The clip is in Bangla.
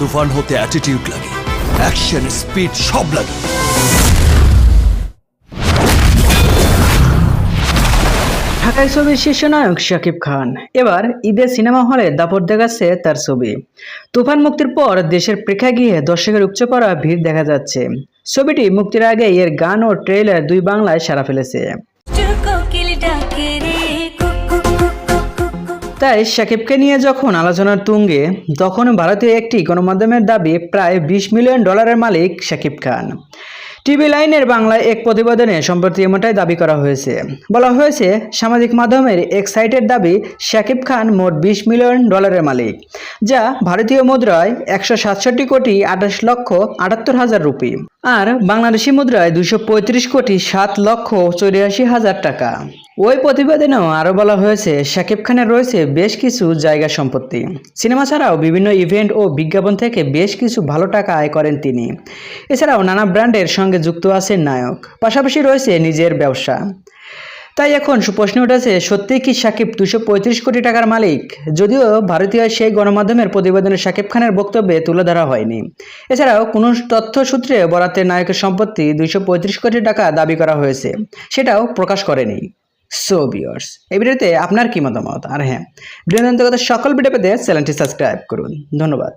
তুফান হতে অ্যাটিটিউড লাগে। অ্যাকশন স্পিড সব লাগে। ঢাকায় ছবির শীর্ষ নায়ক শাকিব খান। এবার ঈদের সিনেমা হলে দাপট দেখাচ্ছে তার ছবি। তুফান মুক্তির পর দেশের প্রেক্ষাগৃহে দর্শকের উপচে পড়া ভিড় দেখা যাচ্ছে। ছবিটি মুক্তির আগে এর গান ও ট্রেলার দুই বাংলায় সারা ফেলেছে। তাই শাকিবকে নিয়ে যখন আলোচনার তুঙ্গে, তখন ভারতীয় একটি গণমাধ্যমের দাবি প্রায় বিশ মিলিয়ন ডলারের মালিক শাকিব খান। টিভি লাইনের বাংলায় এক প্রতিবেদনে সম্প্রতি এমনটাই দাবি করা হয়েছে। বলা হয়েছে, সামাজিক মাধ্যমের এক সাইটের দাবি শাকিব খান মোট বিশ মিলিয়ন ডলারের মালিক, যা ভারতীয় মুদ্রায় একশো সাতষট্টি কোটি আঠাশ লক্ষ আটাত্তর হাজার রুপি আর বাংলাদেশি মুদ্রায় দুশো কোটি সাত লক্ষ চৌরাশি হাজার টাকা। ওই প্রতিবেদনেও আরও বলা হয়েছে, শাকিব খানের রয়েছে বেশ কিছু জায়গা সম্পত্তি। সিনেমা ছাড়াও বিভিন্ন ইভেন্ট ও বিজ্ঞাপন থেকে বেশ কিছু ভালো টাকা আয় করেন তিনি। এছাড়াও নানা ব্র্যান্ডের সঙ্গে যুক্ত আছেন নায়ক, পাশাপাশি রয়েছে নিজের ব্যবসা। তাই এখন প্রশ্ন উঠেছে, সত্যি কি সাকিব দুশো কোটি টাকার মালিক? যদিও ভারতীয় সেই গণমাধ্যমের প্রতিবেদনে সাকিব খানের বক্তব্যে তুলে ধরা হয়নি। এছাড়াও কোনো তথ্য সূত্রে বরাতের নায়কের সম্পত্তি পঁয়ত্রিশ কোটি টাকা দাবি করা হয়েছে, সেটাও প্রকাশ করেনি। সো বিয়ার্স এই ভিডিওতে আপনার কি মতামত? আর হ্যাঁ বৃহদান্তগত সকল ভিডিও পেতে চ্যানেলটি সাবস্ক্রাইব করুন। ধন্যবাদ।